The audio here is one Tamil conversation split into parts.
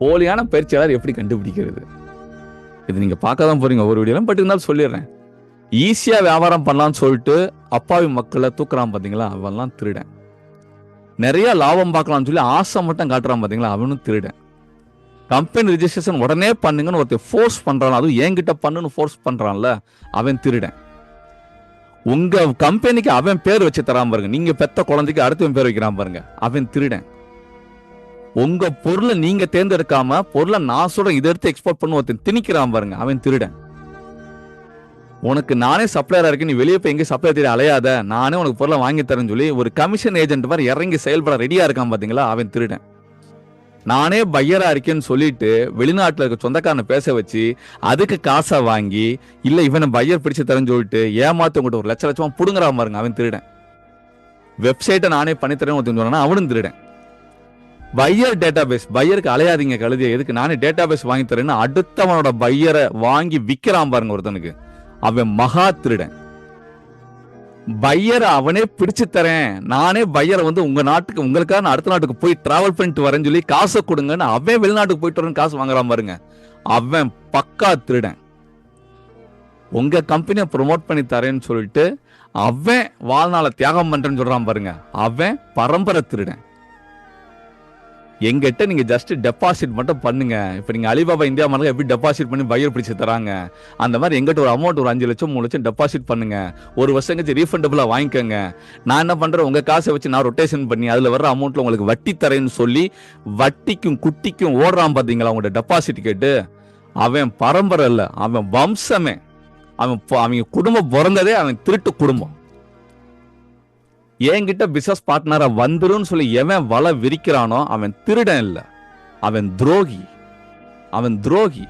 போலியான பயிற்சியாளர் எப்படி கண்டுபிடிக்கிறது? இது நீங்க பார்க்க தான் போறீங்க. ஒரு வீடியோலாம் பட் இருந்தாலும் சொல்லிடுறேன். ஈஸியா வியாபாரம் பண்ணலாம்னு சொல்லிட்டு அப்பாவி மக்களை தூக்குறான் பாத்தீங்களா? அவன்லாம் திருடன். நிறைய லாபம் பார்க்கலாம்னு சொல்லி ஆசை மட்டும் காட்டுறான் பாத்தீங்களா? அவனும் திருடன். கம்பெனி ரிஜிஸ்ட்ரேஷன் உடனே பண்ணுங்கன்னு ஒருத்தர் ஃபோர்ஸ் பண்றான். அதுவும் என்கிட்ட பண்ணுன்னு ஃபோர்ஸ் பண்றான்ல அவன் திருடன். உங்க கம்பெனிக்கு அவன் பேர் வச்சு தரான் பாருங்க. நீங்க பெத்த குழந்தைக்கு அடுத்தவன் பேர் வைக்கிறான் பாருங்க. அவன் திருடன். உங்க பொருளை நீங்க தேர்ந்தெடுக்காம பொருளை நான் சொல்றேன் இதை எடுத்து எக்ஸ்போர்ட் பண்ண ஒருத்தன் திணிக்கிறான் பாருங்க அவன் திருடன். உனக்கு நானே சப்ளையரா இருக்கேன் நீ வெளியே போய் எங்க சப்ளை தேடி அலையாத நானே உனக்கு பொருளை வாங்கி தரேன்னு சொல்லி ஒரு கமிஷன் ஏஜென்ட் மாதிரி இறங்கி செயல்பட ரெடியா இருக்கான் பாத்தீங்களா அவன் திருடன். நானே பையரா இருக்கேன்னு சொல்லிட்டு வெளிநாட்டில் இருக்க சொந்தக்காரனை பேச வச்சு அதுக்கு காசை வாங்கி இல்லை இவனை பையர் பிடிச்சு தரேன்னு சொல்லிட்டு ஏமாத்து உங்கள்கிட்ட ஒரு லட்ச லட்சமா புடுங்குறான் பாருங்க அவன் திருடன். வெப்சைட்டை நானே பண்ணி ஒருத்தன் சொன்னா அவனும் திருடன். பையர் டேட்டா பேஸ் பையருக்கு அலையாதீங்க கழுதிய. எதுக்கு? நானே டேட்டா பேஸ் வாங்கி தரேன்னு அடுத்தவனோட பையரை வாங்கி விற்கிறான் பாருங்க ஒருத்தனுக்கு. அவன் மகா திருடன். பையரை அவனே பிடிச்சு தரேன். நானே பையரை வந்து உங்க நாட்டுக்கு உங்களுக்காக நான் அடுத்த நாட்டுக்கு போய் டிராவல் பண்ணிட்டு வரேன்னு சொல்லி காசை கொடுங்கன்னு அவன் வெளிநாட்டுக்கு போயிட்டு வரேன்னு காசு வாங்குறான் பாருங்க. அவன் பக்கா திருடன். உங்க கம்பெனியை ப்ரொமோட் பண்ணி தரேன்னு சொல்லிட்டு அவன் வாழ்நாளை தியாகம் பண்றேன்னு சொல்றான் பாருங்க. அவன் பரம்பரை திருடன். எங்கிட்ட நீங்க ஜஸ்ட் டெபாசிட் மட்டும் பண்ணுங்க. இப்போ நீங்க அலிபாபா இந்தியா மாதிரி எப்படி டெபாசிட் பண்ணி பயிர் பிடிச்சி தராங்க? அந்த மாதிரி எங்கிட்ட ஒரு அமௌண்ட் ஒரு அஞ்சு லட்சம் மூணு லட்சம் டெபாசிட் பண்ணுங்க. ஒரு வருஷம் கழிச்சு ரீஃபண்டபிளா வாங்கிக்கோங்க. நான் என்ன பண்றேன்? உங்க காசை வச்சு நான் ரொட்டேஷன் பண்ணி அதுல வர்ற அமௌண்ட்ல உங்களுக்கு வட்டி தரேன்னு சொல்லி வட்டிக்கும் குட்டிக்கும் ஓடுறான் பாத்தீங்களா உங்களோட டெபாசிட் கேட்டு? அவன் பரம்பரை இல்லை அவன் வம்சமே. அவன் அவங்க குடும்பம் பிறந்ததே அவன் திருட்டு குடும்பம். என்கிட்ட பிசினஸ் பார்ட்னரா வந்துருன்னு சொல்லி எவன் வலை விரிக்கிறானோ அவன் திருடன் இல்லை. அவன் துரோகி. அவன் துரோகி.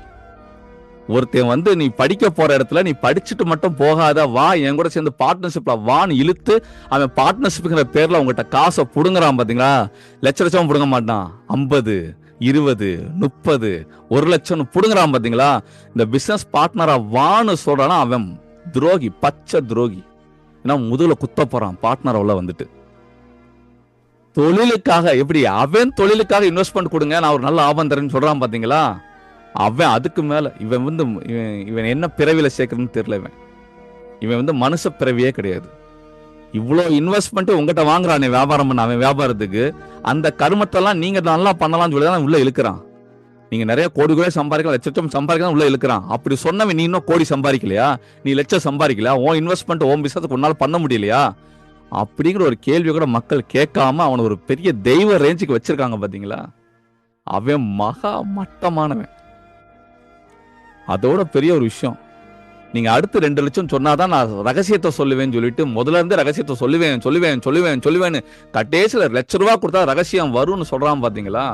ஒருத்தன் வந்து நீ படிக்க போற இடத்துல நீ படிச்சுட்டு மட்டும் போகாத வா என் கூட சேர்ந்து பார்ட்னர்ஷிப்ல வான்னு இழுத்து அவன் பார்ட்னர்ஷிப்புங்கிற பேர்ல உங்ககிட்ட காசை புடுங்குறான் பாத்தீங்களா? லட்ச லட்சம் புடுங்க மாட்டான். ஐம்பது இருபது முப்பது ஒரு லட்சம் புடுங்குறான் பாத்தீங்களா? இந்த பிசினஸ் பார்ட்னரா வான்னு சொல்றானா அவன் துரோகி பச்சை துரோகி. ஏன்னா முதுகுல குத்த போறான் பார்ட்னர் உள்ள வந்துட்டு. தொழிலுக்காக எப்படி? அவன் தொழிலுக்காக இன்வெஸ்ட்மெண்ட் கொடுங்க நான் ஒரு நல்ல ஆபம் தரேன்னு சொல்றான் பாத்தீங்களா? அவன் அதுக்கு மேல இவன் வந்து இவன் இவன் என்ன பிறவியில சேர்க்கறன்னு தெரியல இவன். இவன் வந்து மனுஷ பிறவியே கிடையாது. இவ்வளோ இன்வெஸ்ட்மெண்ட் உங்ககிட்ட வாங்குறானே வியாபாரம் பண்ண அவன் வியாபாரத்துக்கு. அந்த கருமத்தெல்லாம் நீங்க நல்லா பண்ணலாம்னு சொல்லி தான் உள்ள இழுக்கிறான். நீங்க நிறைய கோடி கூட சம்பாதிக்கலாம் லட்சம் சம்பாதிக்கலாம் உள்ள இழுக்கிறான். அப்படி சொன்னவன் நீ இன்னும் கோடி சம்பாதிக்கலையா? நீ லட்சம் சம்பாதிக்கலையா? ஓ இன்வெஸ்ட்மெண்ட் ஓம் பிசினஸ் உன்னால பண்ண முடியலையா? அப்படிங்கிற ஒரு கேள்வி கூட மக்கள் கேட்காம அவனை ஒரு பெரிய தெய்வ ரேஞ்சுக்கு வச்சிருக்காங்க பாத்தீங்களா? அவன் மகா மட்டமானவன். அதோட பெரிய ஒரு விஷயம். நீங்க அடுத்து ரெண்டு லட்சம் சொன்னாதான் நான் ரகசியத்தை சொல்லுவேன்னு சொல்லிட்டு முதல்ல இருந்தே ரகசியத்தை சொல்லுவேன் சொல்லுவேன் சொல்லுவேன் சொல்லுவேன்னு கட்டேசில லட்ச ரூபா கொடுத்தா ரகசியம் வரும்னு சொல்றான் பாத்தீங்களா?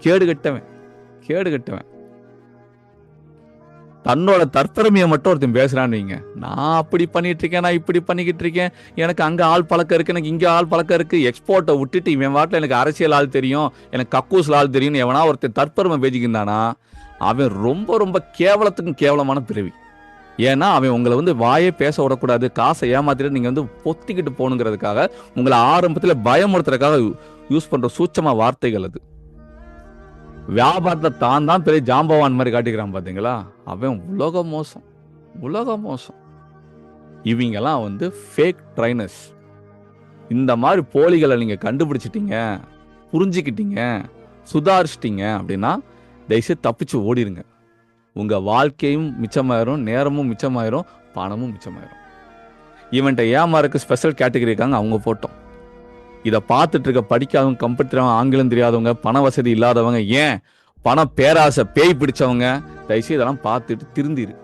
கேடு கட்டவன் கேடு கட்டவன் தன்னோட தற்பெருமையை மட்டும் ஒருத்தன் பேசுறான்னு வைங்க. நான் அப்படி பண்ணிட்டு இருக்கேன் நான் இப்படி பண்ணிக்கிட்டு இருக்கேன் எனக்கு அங்க ஆள் பழக்கம் இருக்கு எனக்கு இங்க ஆள் பழக்கம் இருக்கு. எக்ஸ்போர்ட்டை விட்டுட்டு இவன் வாட்டில் எனக்கு அரசியல் ஆள் தெரியும் எனக்கு கக்கூஸ்ல ஆள் தெரியும்னு எவனா ஒருத்தன் தற்பெருமை பேசிக்கிருந்தானா அவன் ரொம்ப ரொம்ப கேவலத்துக்கும் கேவலமான பிறவி. ஏன்னா அவன் உங்களை வந்து வாயே பேச விடக்கூடாது காசை ஏமாத்திட்டு நீங்க வந்து பொத்திக்கிட்டு போகணுங்கிறதுக்காக உங்களை ஆரம்பத்தில் பயமுறுத்துறதுக்காக யூஸ் பண்ற சூட்சமா வார்த்தைகள் அது. வியாபாரத்தை தான் தான் பெரிய ஜாம்பவான் மாதிரி காட்டிக்கிறான் பார்த்தீங்களா அவன் உலக மோசம். உலக மோசம். இவங்கெல்லாம் வந்து ஃபேக் ட்ரைனர்ஸ் இந்த மாதிரி போலிகளை நீங்கள் கண்டுபிடிச்சிட்டீங்க புரிஞ்சுக்கிட்டீங்க சுதாரிச்சிட்டிங்க அப்படின்னா தயவுசெய்து தப்பிச்சு ஓடிடுங்க உங்கள் வாழ்க்கையும் மிச்சமாயிரும் நேரமும் மிச்சமாயிரும் பணமும் மிச்சமாயிரும். இவன்ட்ட ஏமாறக்கு ஸ்பெஷல் கேட்டகரி இருக்காங்க? அவங்க போட்டோம். இதை பார்த்துட்டு இருக்க படிக்காதவங்க கம்ப்யூட்டர் ஆங்கிலம் தெரியாதவங்க பண வசதி இல்லாதவங்க ஏன்? பண பேராசை பேய் பிடிச்சவங்க தயவுசெய்து இதெல்லாம் பார்த்துட்டு திருந்திரு.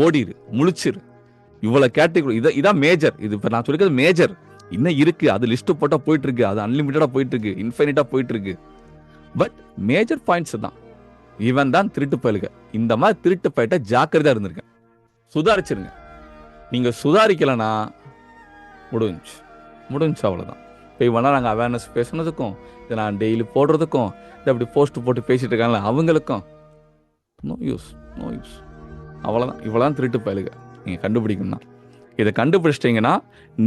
ஓடிரு முழிச்சிரு. இவ்வளோ கேட்டகரி இதை இதான் மேஜர் இது இப்போ நான் சொல்லிக்கிறது மேஜர் இன்னும் இருக்கு அது லிஸ்ட் போட்டால் போயிட்டு இருக்கு அது அன்லிமிட்டடாக போயிட்டு இருக்கு இன்ஃபைனிட்டா போயிட்டு இருக்கு பட் மேஜர் பாயிண்ட்ஸ் தான். இவன் தான் திருட்டு பயலுக. இந்த மாதிரி திருட்டு பயட்ட ஜாக்கிரதையா இருந்திருக்கேன். சுதாரிச்சிருங்க. நீங்க சுதாரிக்கலைன்னா முடிஞ்சு முடிஞ்சு அவ்வளோதான் இப்போ இவனா நாங்கள் அவேர்னஸ் பேசுனதுக்கும் இதை நான் டெய்லி போடுறதுக்கும் இதை அப்படி போஸ்ட் போட்டு பேசிகிட்டு இருக்காங்களே அவங்களுக்கும். நோ யூஸ் நோ யூஸ் அவ்வளோதான் இவ்வளோதான் திருட்டு பயலுக. நீங்கள் கண்டுபிடிக்கணும்னா. இதை கண்டுபிடிச்சிட்டிங்கன்னா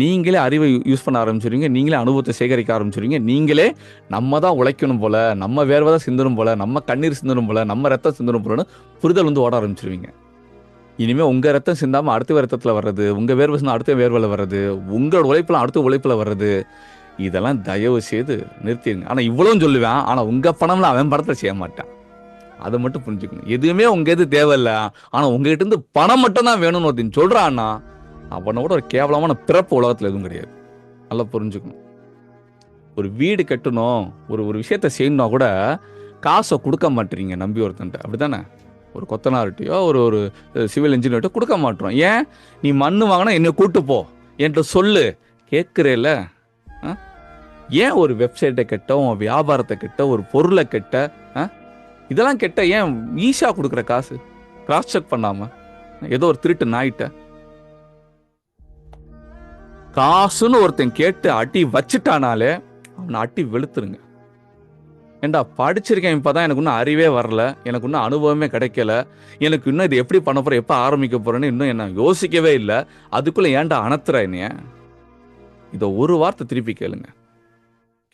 நீங்களே அறிவை யூஸ் பண்ண ஆரம்பிச்சிருவீங்க நீங்களே அனுபவத்தை சேகரிக்க ஆரம்பிச்சிருவீங்க நீங்களே நம்ம தான் உழைக்கணும் போல நம்ம வேர்வை தான் சிந்தணும் போல நம்ம கண்ணீர் சிந்தணும் போல நம்ம ரத்தம் சிந்தணும் போலன்னு புரிதல் வந்து ஓட ஆரம்பிச்சிருவீங்க. இனிமேல் உங்கள் ரத்தம் சிந்தாமல் அடுத்த ரத்தத்தில் வர்றது உங்கள் வேர்வை சிந்தா அடுத்த வேர்வையில் வர்றது உங்களோட உழைப்பில் அடுத்த உழைப்பில் வர்றது இதெல்லாம் தயவு செய்து நிறுத்திடுங்க. ஆனால் இவ்வளவும் சொல்லுவேன். ஆனால் உங்கள் பணம்லாம் அவன் படத்தில் செய்ய மாட்டான். அதை மட்டும் புரிஞ்சுக்கணும். எதுவுமே உங்க எது தேவையில்ல. ஆனால் உங்ககிட்ட இருந்து பணம் மட்டும் தான் வேணும்னு ஒருத்தன் சொல்கிறான்னா அவனோட ஒரு கேவலமான பிறப்பு உலகத்தில் எதுவும் கிடையாது. நல்லா புரிஞ்சுக்கணும். ஒரு வீடு கட்டணும் ஒரு ஒரு விஷயத்த செய்யணும்னா கூட காசை கொடுக்க மாட்டீங்க நம்பி ஒருத்தன்ட்ட. அப்படிதானே ஒரு கொத்தனார்ட்டையோ ஒரு ஒரு சிவில் இன்ஜினியர்கிட்ட கொடுக்க மாட்டோம். ஏன்? நீ மண்ணு வாங்கினா என்னை கூட்டு போ. என்கிட்ட சொல்லு. கேட்குறேல ஏன் ஒரு வெப்சைட்டை கெட்ட உன் வியாபாரத்தை கெட்ட ஒரு பொருளை கெட்ட ஆ? இதெல்லாம் கெட்ட ஏன் ஈஷா கொடுக்குற காசு? கிராஸ் செக் பண்ணாம? ஏதோ ஒரு திருட்டு நாயிட்ட. காசுன்னு ஒருத்தன் கேட்டு அட்டி வச்சுட்டானாலே அவனை அட்டி வெளுத்துருங்க. ஏண்டா படிச்சிருக்கேன் இப்போதான் எனக்கு இன்னும் அறிவே வரல. எனக்கு இன்னும் அனுபவமே கிடைக்கல. எனக்கு இன்னும் இது எப்படி பண்ண போறேன் எப்போ ஆரம்பிக்க போறேன்னு இன்னும் என்ன யோசிக்கவே இல்லை. அதுக்குள்ள ஏன்டா அணத்துற என்னைய? இதை ஒரு வார்த்தை திருப்பி கேளுங்க.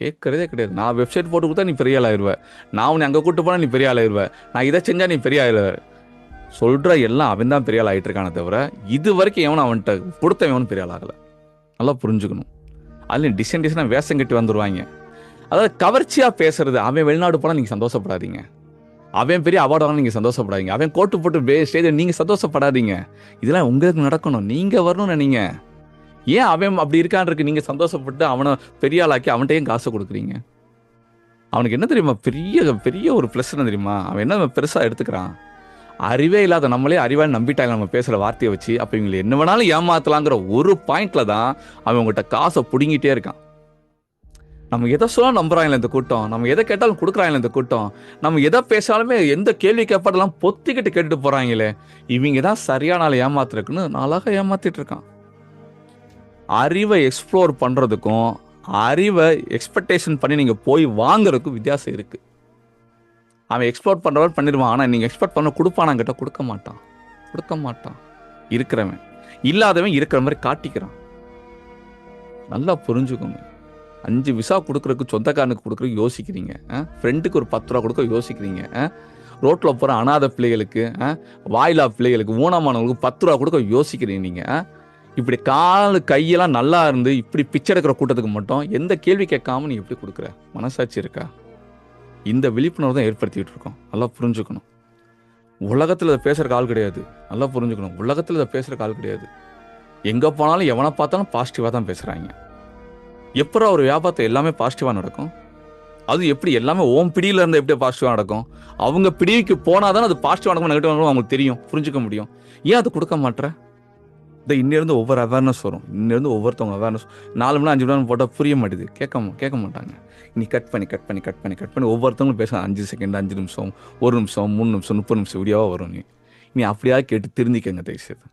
கேட்கறதே கிடையாது. நான் வெப்சைட் போட்டு கொடுத்தா நீ பெரிய ஆள் நான் உன்னை அங்கே கூட்டு போனால் நீ பெரிய ஆள் ஆயிருவ நான் இதை செஞ்சால் நீ பெரிய ஆள். சொல்கிற எல்லாம் அவன் தான் பெரிய ஆள் ஆகிட்டு இருக்கானே தவிர இது வரைக்கும் எவனும் அவன்கிட்ட கொடுத்தவன் எவனும் பெரிய ஆள் ஆகலை நல்லா புரிஞ்சுக்கணும். அதுலேயும் டிசைன் டிசைனாக வேஷம் கட்டி வந்துடுவாங்க அதாவது கவர்ச்சியாக பேசுறது அவன் வெளிநாடு போனால் நீங்கள் சந்தோஷப்படாதீங்க. அவன் பெரிய அவார்டு வாங்க நீங்கள் சந்தோஷப்படாதீங்க. அவன் கோட்டு போட்டு ஸ்டேஜ் நீங்கள் சந்தோஷப்படாதீங்க. இதெல்லாம் உங்களுக்கு நடக்கணும். நீங்கள் வரணும்னு நினைங்க. ஏன் அவன் அப்படி இருக்கான்னு இருக்கு நீங்கள் சந்தோஷப்பட்டு அவனை பெரிய ஆளாக்கி அவன்கிட்ட காசை கொடுக்குறீங்க. அவனுக்கு என்ன தெரியுமா? பெரிய பெரிய ஒரு ப்ளஸ் என்ன தெரியுமா? அவன் என்ன பெருசாக எடுத்துக்கிறான்? அறிவே இல்லாத நம்மளே அறிவாளி நம்பிட்டாங்க நம்ம பேசுகிற வார்த்தையை வச்சு. அப்போ இவங்களை என்ன வேணாலும் ஏமாத்தலாங்கிற ஒரு பாயிண்ட்ல தான் அவன் உங்கள்கிட்ட காசை பிடுங்கிட்டே இருக்கான். நம்ம எதை சொல்ல நம்புறாங்களே இந்த கூட்டம்? நம்ம எதை கேட்டாலும் கொடுக்குறாங்களே இந்த கூட்டம்? நம்ம எதை பேசாலுமே எந்த கேள்வி கேட்பாடெல்லாம் பொத்திக்கிட்டு கேட்டுட்டு போறாங்களே? இவங்க தான் சரியான நாளை ஏமாத்துறக்குன்னு நாளாக ஏமாத்திட்டு இருக்கான். அறிவை எக்ஸ்ப்ளோர் பண்ணுறதுக்கும் அறிவை எக்ஸ்பெக்டேஷன் பண்ணி நீங்கள் போய் வாங்குறதுக்கும் வித்தியாசம் இருக்குது அவன் எக்ஸ்ப்ளோர் பண்ணுறவன் பண்ணிடுவான். ஆனால் நீங்கள் எக்ஸ்பெக்ட் பண்ண கொடுப்பானாங்கிட்ட கொடுக்க மாட்டான். கொடுக்க மாட்டான். இருக்கிறவன். இல்லாதவன் இருக்கிற மாதிரி காட்டிக்கிறான். நல்லா புரிஞ்சுக்கோங்க. அஞ்சு விசா கொடுக்குறதுக்கு சொந்தக்காரனுக்கு கொடுக்குறதுக்கு யோசிக்கிறீங்க. ஃப்ரெண்டுக்கு ஒரு பத்து ரூபா கொடுக்க யோசிக்கிறீங்க. ரோட்டில் போகிற அனாதை பிள்ளைகளுக்கு ஆ, வாயிலா பிள்ளைகளுக்கு ஊனமானவங்களுக்கு பத்து ரூபா கொடுக்க யோசிக்கிறீங்க. நீங்கள் இப்படி கால் கையெல்லாம் நல்லா இருந்து இப்படி பிச்சை எடுக்கிற கூட்டத்துக்கு மட்டும் எந்த கேள்வி கேட்காம நீ எப்படி கொடுக்குற? மனசாட்சி இருக்கா? இந்த விழிப்புணர்வு தான் ஏற்படுத்திக்கிட்டு இருக்கோம். நல்லா புரிஞ்சுக்கணும். உலகத்தில் இதை பேசுகிற ஆள் கிடையாது. நல்லா புரிஞ்சுக்கணும். உலகத்தில் இதை பேசுகிற ஆள் கிடையாது. எங்கே போனாலும் எவனை பார்த்தாலும் பாசிட்டிவாக தான் பேசுகிறாங்க எப்போ ஒரு வியாபாரத்தை எல்லாமே பாசிட்டிவாக நடக்கும்? அது எப்படி எல்லாமே ஓம் பிடியில் இருந்தால் எப்படி பாசிட்டிவாக நடக்கும்? அவங்க பிடிக்கு போனால் தான் அது பாசிட்டிவாக நடக்கும் நெகட்டிவாக அவங்களுக்கு தெரியும். புரிஞ்சுக்க முடியும். ஏன் அது கொடுக்க மாட்டேற? இந்த இன்னிருந்து ஒவ்வொரு அவேர்னஸ் வரும். இன்னிருந்து ஒவ்வொருத்தவங்க அவேர்னஸ் நாலு மணி நேரம், அஞ்சு மணி நேரம் போட்டால் புரிய மாட்டேது. கேட்க கேட்க மாட்டாங்க. நீ கட் பண்ணி கட் பண்ணி கட் பண்ணி கட் பண்ணி ஒவ்வொருத்தவங்களும் பேச அஞ்சு செகண்ட் அஞ்சு நிமிஷம் ஒரு நிமிஷம் மூணு நிமிஷம் முப்பது நிமிஷம் வீடியோவாக வரும் நீ. நீ அப்படியா கேட்டு திருந்திக்கங்க தயவுசெய்து.